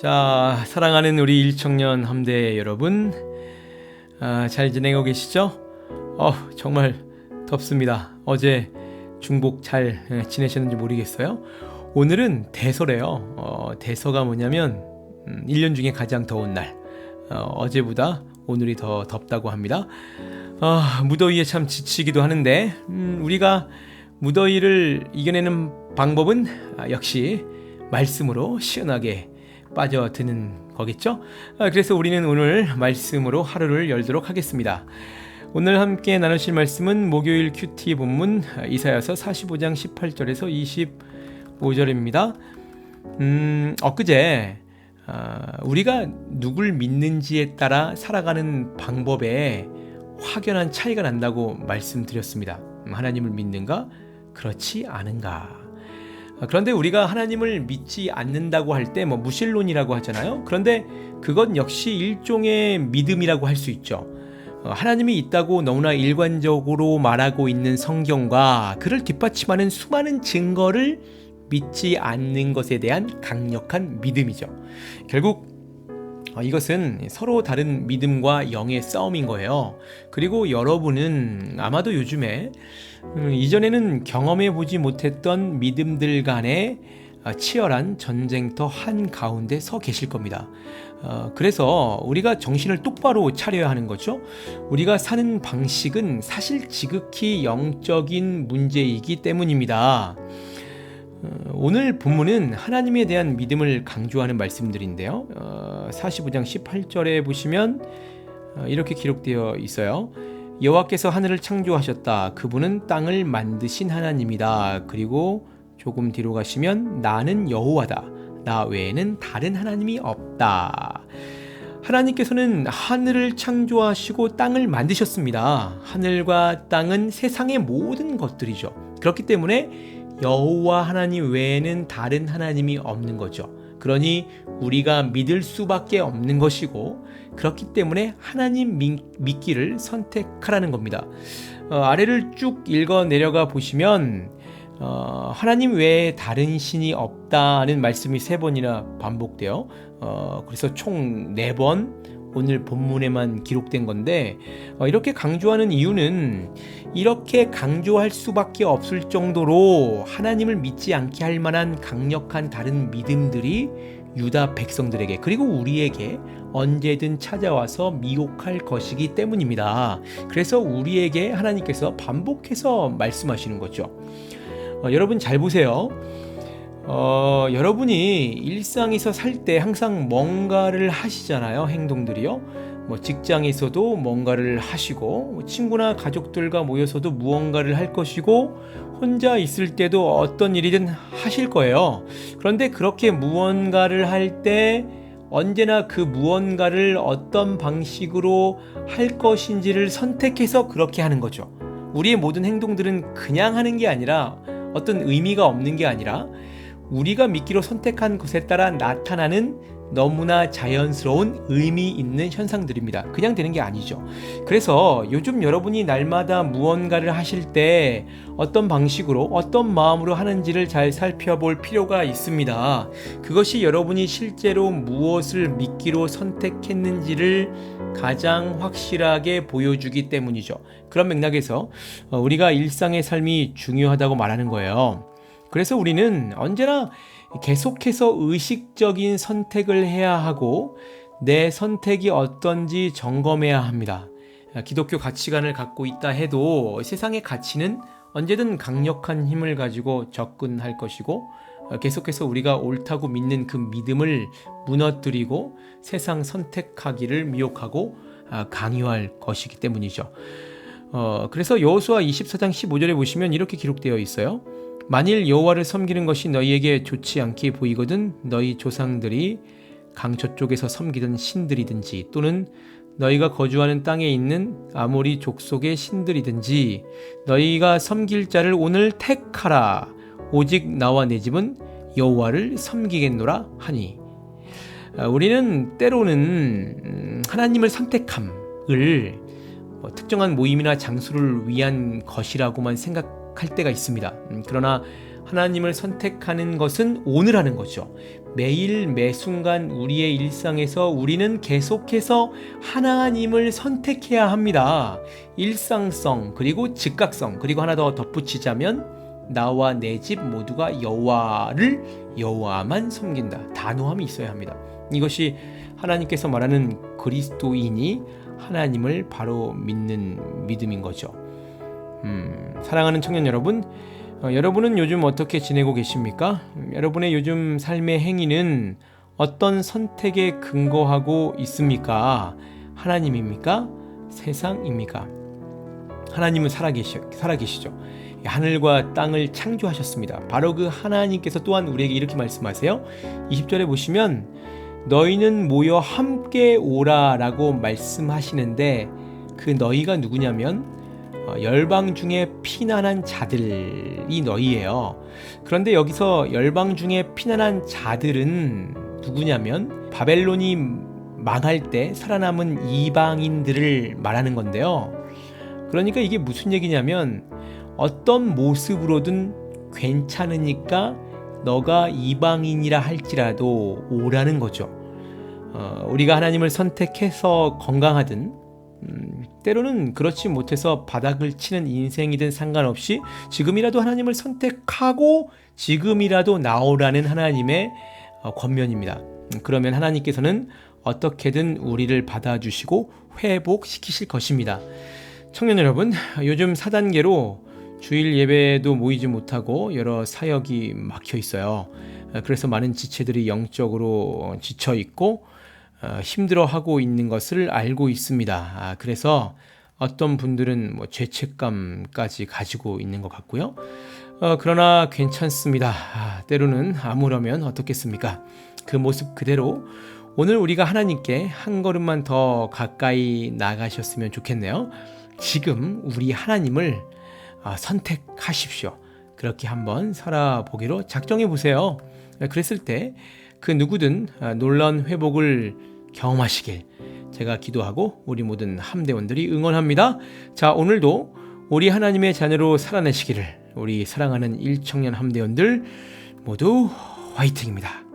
자, 사랑하는 우리 일청년 함대 여러분, 아, 잘 지내고 계시죠? 어, 정말 덥습니다. 어제 중복 잘 예, 지내셨는지 모르겠어요. 오늘은 대서래요. 어, 대서가 뭐냐면 음, 1년 중에 가장 더운 날. 어, 제보다 오늘이 더 덥다고 합니다. 아, 무더위에 참 지치기도 하는데 음, 우리가 무더위를 이겨내는 방법은 아, 역시 말씀으로 시원하게 빠져드는 거겠죠? 아, 그래서 우리는 오늘 말씀으로 하루를 열도록 하겠습니다. 오늘 함께 나누실 말씀은 목요일 큐티 본문 이사야서 45장 18절에서 25절입니다. 음, 엊그제 어, 우리가 누굴 믿는지에 따라 살아가는 방법에 확연한 차이가 난다고 말씀드렸습니다. 음, 하나님을 믿는가? 그렇지 않은가? 어, 그런데 우리가 하나님을 믿지 않는다고 할 때 뭐 무신론이라고 하잖아요. 그런데 그건 역시 일종의 믿음이라고 할 수 있죠. 어, 하나님이 있다고 너무나 일관적으로 말하고 있는 성경과 그를 뒷받침하는 수많은 증거를 믿지 않는 것에 대한 강력한 믿음이죠. 결국 어, 이것은 서로 다른 믿음과 영의 싸움인 거예요. 그리고 여러분은 아마도 요즘에 음, 이전에는 경험해 보지 못했던 믿음들 간의 어, 치열한 전쟁터 한 가운데 서 계실 겁니다. 어, 그래서 우리가 정신을 똑바로 차려야 하는 거죠. 우리가 사는 방식은 사실 지극히 영적인 문제이기 때문입니다. 어, 오늘 본문은 하나님에 대한 믿음을 강조하는 말씀들인데요. 어, 45장 18절에 보시면 어, 이렇게 기록되어 있어요. 여호와께서 하늘을 창조하셨다. 그분은 땅을 만드신 하나님이다. 그리고 조금 뒤로 가시면 나는 여호와다. 나 외에는 다른 하나님이 없다. 하나님께서는 하늘을 창조하시고 땅을 만드셨습니다. 하늘과 땅은 세상의 모든 것들이죠. 그렇기 때문에 여호와 하나님 외에는 다른 하나님이 없는 거죠. 그러니 우리가 믿을 수밖에 없는 것이고 그렇기 때문에 하나님 믿기를 선택하라는 겁니다. 어, 아래를 쭉 읽어 내려가 보시면 어, 하나님 외에 다른 신이 없다는 말씀이 세 번이나 반복돼요. 어, 그래서 총 네 번 오늘 본문에만 기록된 건데 어, 이렇게 강조하는 이유는 이렇게 강조할 수밖에 없을 정도로 하나님을 믿지 않게 할 만한 강력한 다른 믿음들이 유다 백성들에게 그리고 우리에게 언제든 찾아와서 미혹할 것이기 때문입니다. 그래서 우리에게 하나님께서 반복해서 말씀하시는 거죠. 어, 여러분 잘 보세요. 어, 여러분이 일상에서 살 때 항상 뭔가를 하시잖아요. 행동들이요. 뭐 직장에서도 뭔가를 하시고 뭐 친구나 가족들과 모여서도 무언가를 할 것이고 혼자 있을 때도 어떤 일이든 하실 거예요. 그런데 그렇게 무언가를 할 때 언제나 그 무언가를 어떤 방식으로 할 것인지를 선택해서 그렇게 하는 거죠. 우리의 모든 행동들은 그냥 하는 게 아니라 어떤 의미가 없는 게 아니라 우리가 믿기로 선택한 것에 따라 나타나는 너무나 자연스러운 의미 있는 현상들입니다. 그냥 되는 게 아니죠. 그래서 요즘 여러분이 날마다 무언가를 하실 때 어떤 방식으로 어떤 마음으로 하는지를 잘 살펴볼 필요가 있습니다. 그것이 여러분이 실제로 무엇을 믿기로 선택했는지를 가장 확실하게 보여주기 때문이죠. 그런 맥락에서 어, 우리가 일상의 삶이 중요하다고 말하는 거예요. 그래서 우리는 언제나 계속해서 의식적인 선택을 해야 하고 내 선택이 어떤지 점검해야 합니다. 기독교 가치관을 갖고 있다 해도 세상의 가치는 언제든 강력한 힘을 가지고 접근할 것이고 계속해서 우리가 옳다고 믿는 그 믿음을 무너뜨리고 세상 선택하기를 미혹하고 강요할 것이기 때문이죠. 어, 그래서 여호수아 24장 15절에 보시면 이렇게 기록되어 있어요. 만일 여호와를 섬기는 것이 너희에게 좋지 않게 보이거든 너희 조상들이 강 저쪽에서 섬기던 신들이든지 또는 너희가 거주하는 땅에 있는 아모리 족속의 신들이든지 너희가 섬길 자를 오늘 택하라. 오직 나와 내 집은 여호와를 섬기겠노라 하니. 아, 우리는 때로는 음, 하나님을 선택함을 뭐 특정한 모임이나 장소를 위한 것이라고만 생각 할 때가 있습니다. 음, 그러나 하나님을 선택하는 것은 오늘 하는 거죠. 매일 매 순간 우리의 일상에서 우리는 계속해서 하나님을 선택해야 합니다. 일상성 그리고 즉각성 그리고 하나 더 덧붙이자면 나와 내 집 모두가 여호와를 여호와만 섬긴다. 단호함이 있어야 합니다. 이것이 하나님께서 말하는 그리스도인이 하나님을 바로 믿는 믿음인 거죠. 음, 사랑하는 청년 여러분, 어, 여러분은 요즘 어떻게 지내고 계십니까? 음, 여러분의 요즘 삶의 행위는 어떤 선택에 근거하고 있습니까? 하나님입니까? 세상입니까? 하나님은 살아계시, 살아계시죠. 하늘과 땅을 창조하셨습니다. 바로 그 하나님께서 또한 우리에게 이렇게 말씀하세요. 20절에 보시면 너희는 모여 함께 오라라고 말씀하시는데 그 너희가 누구냐면 어, 열방 중에 피난한 자들이 너희예요. 그런데 여기서 열방 중에 피난한 자들은 누구냐면 바벨론이 망할 때 살아남은 이방인들을 말하는 건데요. 그러니까 이게 무슨 얘기냐면 어떤 모습으로든 괜찮으니까 너가 이방인이라 할지라도 오라는 거죠. 어, 우리가 하나님을 선택해서 건강하든 음, 때로는 그렇지 못해서 바닥을 치는 인생이든 상관없이 지금이라도 하나님을 선택하고 지금이라도 나오라는 하나님의 어, 권면입니다. 음, 그러면 하나님께서는 어떻게든 우리를 받아주시고 회복시키실 것입니다. 청년 여러분, 요즘 4단계로 주일 예배도 모이지 못하고 여러 사역이 막혀 있어요. 그래서 많은 지체들이 영적으로 지쳐 있고 어, 힘들어하고 있는 것을 알고 있습니다. 아, 그래서 어떤 분들은 뭐 죄책감까지 가지고 있는 것 같고요. 어, 그러나 괜찮습니다. 아, 때로는 아무러면 어떻겠습니까? 그 모습 그대로 오늘 우리가 하나님께 한 걸음만 더 가까이 나가셨으면 좋겠네요. 지금 우리 하나님을 아, 선택하십시오. 그렇게 한번 살아보기로 작정해 보세요. 그랬을 때 그 누구든 아, 놀라운 회복을 경험하시길 제가 기도하고 우리 모든 함대원들이 응원합니다. 자, 오늘도 우리 하나님의 자녀로 살아내시기를 우리 사랑하는 일청년 함대원들 모두 화이팅입니다.